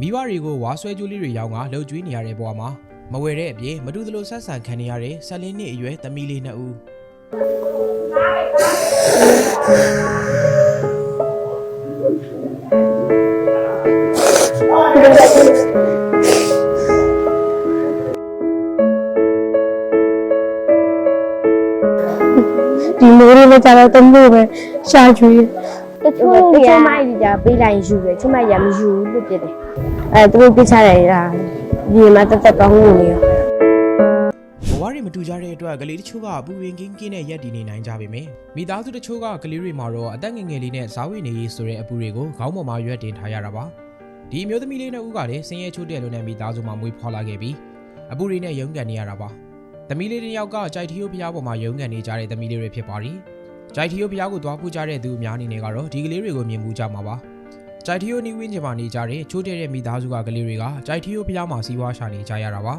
မိဘတွေကိုဝါဆွဲကြိုးလေးတွေရောင်းကလှုပ်ကြွေးနေရတဲ့ဘဝမှာမဝယ်တဲ့အပြင်မတူသလိုဆက်ဆံခံနေရတဲ့ဆက်လင်းနှစ်အရွယ်သမီးလေးနှစ်ဦးဒီလိုလေးလည်းကြတော့တမျိုးပဲရှာကျွေး တချို့တချို့မိုက်ကြီးကြပေးလိုက်ယူတယ်ချို့မိုက်ရမယူဘူးလို့ပြစ်တယ်အဲသူတို့ပြစ်ချတယ်လားဒီမှာတက်တက်ကောင်းနေနေရောဘဝတွေမတူကြတဲ့အတွက်ကလေးတချို့ကပူပင်ကင်းကင်းနဲ့ရက်တည်နေနိုင်ကြပေမယ့်မိသားစုတချို့ကကလေးတွေမှာတော့အသက်ငယ်ငယ်လေးနဲ့ဇာဝိနေရေးဆိုတဲ့အပူတွေကိုခေါင်းပေါ်မှာရွက်တင်ထားရတာပါဒီအမျိုးသမီးလေးနှစ်ဦးကလည်းဆင်းရဲချိုးတဲ့လူနဲ့မိသားစုမှာမွေးဖွားလာခဲ့ပြီးအပူတွေနဲ့ရုန်းကန်နေရတာပါသမီးလေးတစ်ယောက်ကကြိုက်ထီယိုဖျားပေါ်မှာရုန်းကန်နေကြတဲ့သမီးလေးတွေဖြစ်ပါတယ် ကြိုက်ထီယိုဖျားကိုသွားဖူးကြတဲ့သူအများအနေနဲ့ကတော့ဒီကလေးတွေကိုမြင်မှုကြမှာပါကြိုက်ထီယိုနီဝင်းချင်မှာနေကြတဲ့ချိုးတဲ့တဲ့မိသားစုကကလေးတွေကကြိုက်ထီယိုဖျားမှာစီးပွားရှာနေကြရတာပါ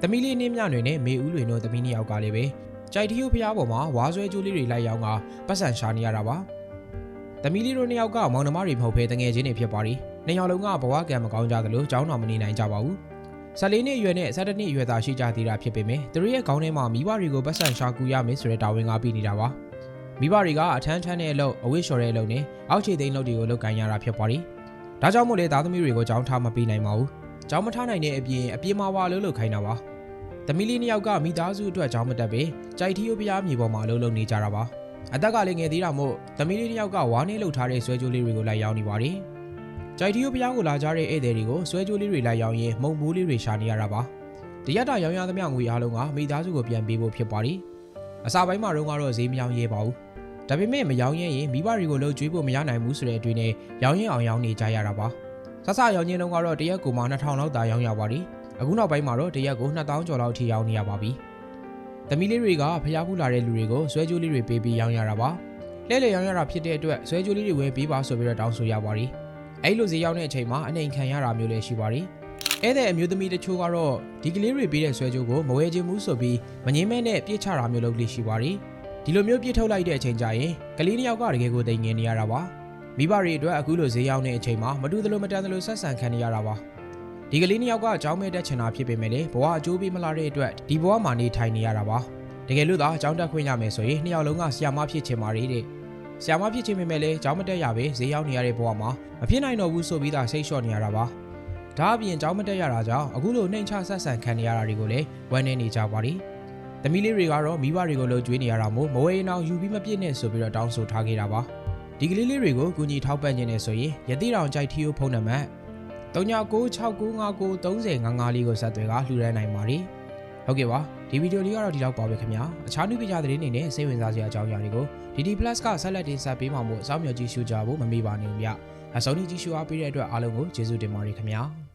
သမီးလေးနှင်းမြတွေနဲ့မေဦးလွင်တို့သမီးနှစ်ယောက်ကလည်းပဲကြိုက်ထီယိုဖျားပေါ်မှာဝါဆွဲကြိုးလေးတွေလိုက်ရောင်းကပတ်စံရှာနေရတာပါသမီးလေးတို့နှစ်ယောက်ကမောင်နှမတွေမဟုတ်ဘဲတငယ်ချင်းတွေဖြစ်ပါတယ်နှစ်ယောက်လုံးကဘဝကံမကောင်းကြသလိုကျောင်းတော်မနေနိုင်ကြပါဘူး14နှစ်အရွယ်နဲ့17နှစ်အရွယ်သာရှိကြသေးတာဖြစ်ပေမဲ့သူတို့ရဲ့ခေါင်းထဲမှာမိဘတွေကိုပတ်စံရှာကူရမယ်ဆိုတဲ့တာဝန်ကပြီးနေတာပါ မိဘတွေကအထမ်းထမ်းတဲ့အလုပ်အဝိရှော်တဲ့အလုပ်နဲ့အောက်ခြေသိမ်းလုပ်တွေကိုလုပ်ကိုင်ရတာဖြစ်ပါတယ်ဒါကြောင့်မို့လေသားသမီးတွေကိုကြောင်းထားမပေးနိုင်ပါဘူးကြောင်းမထားနိုင်တဲ့အပြင်အပြေမှာဝါလို့လုပ်ခိုင်းတာပါသမီးလေးနှစ်ယောက်ကမိသားစုအတွက်ကြောင်းမတက်ပဲကြိုက်ထီယိုဖျားမြေပေါ်မှာအလုပ်လုပ်နေကြတာပါအသက်ကလည်းငယ်သေးတာမို့သမီးလေးနှစ်ယောက်ကဝါးနေလှုပ်ထားတဲ့ဆွဲကြိုးလေးတွေကိုလိုက်ရောင်းနေပါတယ်ကြိုက်ထီယိုဖျားကိုလာကြတဲ့ဧည့်သည်တွေကိုဆွဲကြိုးလေးတွေလိုက်ရောင်းရင်မုံမိုးလေးတွေရှာနေရတာပါတရက်တာရောင်းရသမျှငွေအားလုံးကမိသားစုကိုပြန်ပေးဖို့ဖြစ်ပါတယ်အစာပိုင်းမှာတော့ကတော့ဈေးမရောင်းရဲပါဘူး ဒါပေမဲ့မရောင်းရဲရင်မိဘတွေကိုလှုပ်ကြွေးဖို့မရနိုင်ဘူးဆိုတဲ့အတွေ့နဲ့ရောင်းရင်အောင်ရောင်းနေကြရတာပါဆဆရောင်းချင်းလုံးကတော့တရက်ကိုမှ2000လောက်သာရောင်းရပါတယ်အခုနောက်ပိုင်းမှာတော့တရက်ကို2000ကျော်လောက်ထိရောင်းနေရပါပြီ။သမီးလေးတွေကဖျားဖူးလာတဲ့လူတွေကိုဆွဲကြိုးလေးတွေပေးပြီးရောင်းရတာပါ။လဲလေရောင်းရတာဖြစ်တဲ့အတွက်ဆွဲကြိုးလေးတွေဝယ်ပေးပါဆိုပြီးတော့တောင်းဆိုရပါတယ်။အဲ့လိုဈေးရောက်တဲ့အချိန်မှာအနှိမ်ခံရတာမျိုးလည်းရှိပါတယ်။အဲ့တဲ့အမျိုးသမီးတချို့ကတော့ဒီကလေးတွေပေးတဲ့ဆွဲကြိုးကိုမဝယ်ခြင်းဘူးဆိုပြီးမငင်းမဲနဲ့ပြစ်ချတာမျိုးလုပ်လို့ရှိပါတယ်။ ဒီလိုမျိုးပြစ်ထုတ်လိုက်တဲ့အချိန်ကျရင်ကလေးတစ်ယောက်ကတကယ်ကိုတိမ်ငင်နေရတာပါ။မိဘတွေအတွက်အခုလိုဈေးရောက်တဲ့အချိန်မှာမတူသလိုမတန်သလိုဆက်ဆံခံနေရတာပါ။ဒီကလေးနှစ်ယောက်ကအကြောင်းမဲ့တက်ချင်တာဖြစ်ပေမဲ့လေဘဝအကျိုးပေးမလာတဲ့အတွက်ဒီဘဝမှာနေထိုင်နေရတာပါတကယ်လို့သာအကြောင်းတက်ခွင့်ရမယ်ဆိုရင်နှစ်ယောက်လုံးကဆီယာမဖြစ်ချင်ပါလေတဲ့ဆီယာမဖြစ်ချင်ပေမဲ့လေအကြောင်းမတက်ရပဲဈေးရောက်နေရတဲ့ဘဝမှာမဖြစ်နိုင်တော့ဘူးဆိုပြီးသားစိတ်လျှော့နေရတာပါဒါအပြင်အကြောင်းမတက်ရတာကြောင့်အခုလိုနှိမ်ချဆက်ဆံခံနေရတာတွေကိုလည်းဝမ်းနေနေကြပါလိ သမီးလေးတွေကတော့မိဘတွေကိုလှုပ်ကြွေးနေရတာမို့မဝေးအောင်ယူပြီးမပြည့်နဲ့ဆိုပြီးတော့တောင်းဆိုထားခဲ့တာပါဒီကလေးလေးတွေကိုကူညီထောက်ပံ့ခြင်းနဲ့ဆိုရင်ရတိတောင်ကြိုက်ထီကိုဖုန်းနံပါတ်3996959355လေးကိုဆက်သွယ်ကလှူဒါန်းနိုင်ပါတယ်။ဟုတ်ကဲ့ပါဒီဗီဒီယိုလေးကတော့ဒီလောက်ပါပဲခင်ဗျာ။အခြားနုပညာသတင်းတွေနဲ့စိတ်ဝင်စားစရာအကြောင်းအရာတွေကို DD Plus ကဆက်လက်တင်ဆက်ပေးမှာမို့အစောင့်မျှော်ကြည့်ရှုကြဖို့မမေ့ပါနဲ့ဗျာ။အစောင့်ကြည့်ရှုအားပေးတဲ့အတွက်အားလုံးကိုကျေးဇူးတင်ပါတယ်ခင်ဗျာ။